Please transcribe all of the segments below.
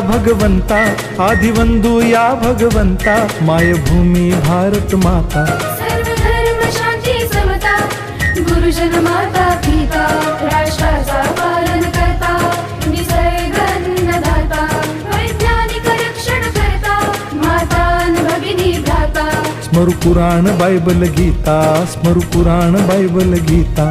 भगवंता आदिवंदू या भगवंता मायभूमी भारत माता। सर्व धर्म शांती समता गुरुजन माता पिता राष्ट्राचा पालन करता निसर्ग अन्नदाता वैज्ञानिक रक्षण करता माता अन भगिनी भ्राता। स्मरु पुराण बायबल गीता स्मरु पुराण बायबल गीता।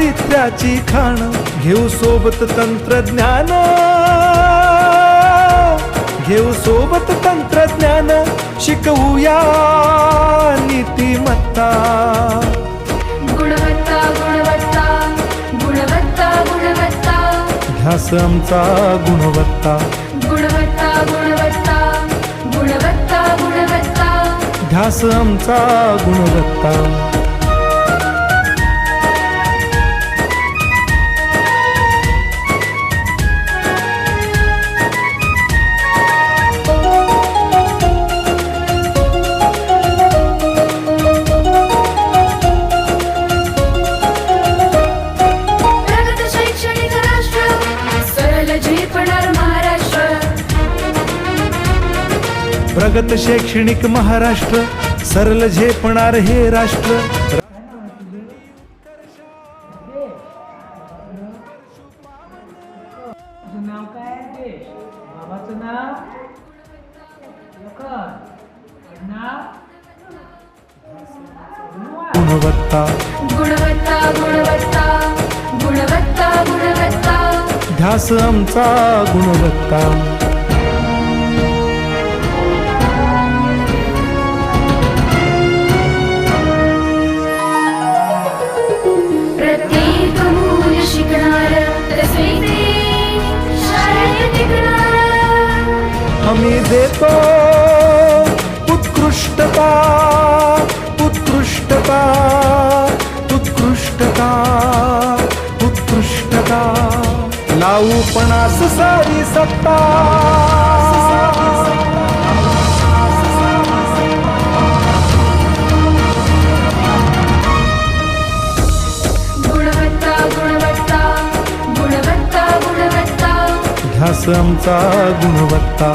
चारित्र्याची खाण घेऊ सोबत तंत्रज्ञान. घेऊ सोबत तंत्रज्ञान शिकवूया नीतिमत्ता. गुणवत्ता गुणवत्ता गुणवत्ता गुणवत्ता. ध्यास आमचा गुणवत्ता. गुणवत्ता गुणवत्ता गुणवत्ता गुणवत्ता. ध्यास आमचा गुणवत्ता. प्रगत शैक्षणिक महाराष्ट्र सरल झेपणार हे राष्ट्र. तुझं नाव काय आहे बाबाचं नाव? लखन. आडनाव? गुणवान. गुणवत्ता. गुणवत्ता गुणवत्ता गुणवत्ता गुणवत्ता. ध्यास आमचा गुणवत्ता. आम्ही देतो उत्कृष्टता उत्कृष्टता उत्कृष्टता उत्कृष्टता. लावू पणास सारी सत्ता. गुणवत्ता गुणवत्ता गुणवत्ता गुणवत्ता. ध्यास आमचा गुणवत्ता.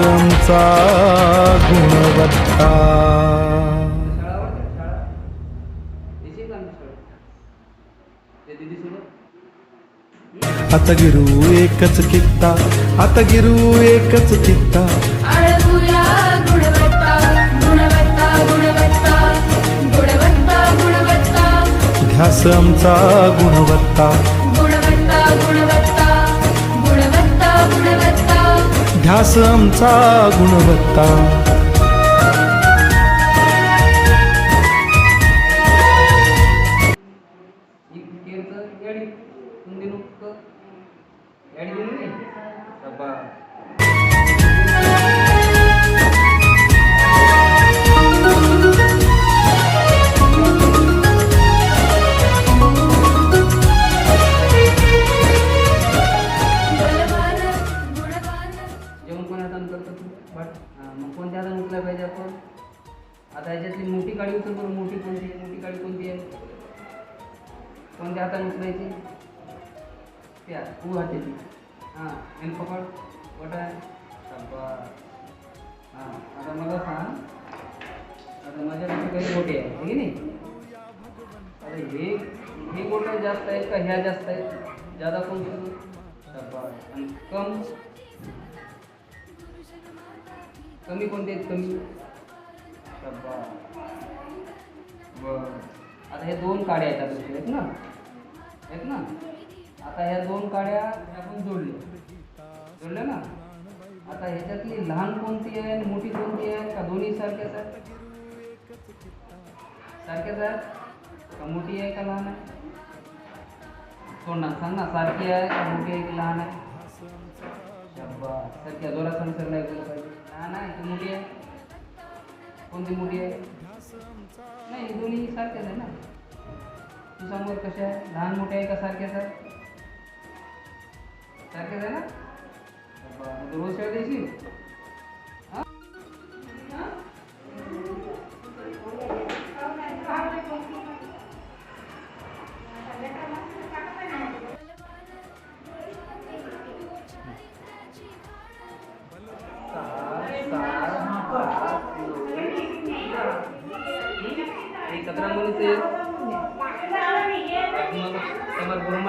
तुमचा गुणवत्ता. आता गिरू एकच कित्ता आता गिरू एकच कित्ता. घ्यास आमचा गुणवत्ता. ध्यास आमचा गुणवत्ता. ಈ मोठी बरं मोठी कोणती आहे मोठी गाडी कोणती आहे? कोणत्या हाताने उचलायची त्या तू. हाताची हां एन पकड वट आहे हां आता मला सांग आता माझ्या काही मोठी आहे की नाही? आता हे हे बोटं जास्त आहेत का ह्या जास्त आहेत ज्यादा कोणती आणि कम? कमी कोणते आहेत कमी? बर. आता हे दोन काड्या आहेत आता तुझ्या, आहेत ना आहेत ना आता ह्या दोन काड्या आपण जोडल्या. जोडल्या ना? आता ह्याच्यातली लहान कोणती आहे आणि मोठी कोणती आहे? का दोन्ही सारख्याच आहेत? सारख्याच आहेत? का मोठी आहे का लहान आहे? तोंडात सांग ना सारखी आहे का मोठी आहे की लहान आहे? शाबास. सारख्या जोरात सांग नाही पाहिजे. लहान आहे की मोठी आहे. कोणती मोठी आहे नाही हे दोन्ही सारखेच आहे ना. तू समोर कशा आहे लहान मोठे आहे का सारखेच आहे सारखेच आहे ना? रोज शाळा द्यायची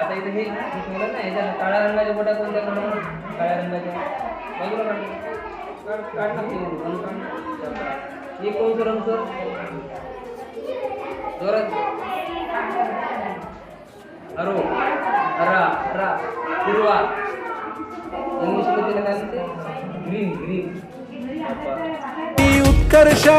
आता इथे हे हे नाही. याच्या काळ्या रंगाच्या बोटा कोणत्या काढू? काळ्या रंगाच्या बाजूला काढ काढ हे कोणतं रंग सर? जोरात. हरो हरा हरा हिरवा. इंग्लिशमध्ये त्याला काय ग्रीन ग्रीन. उत्कर्षा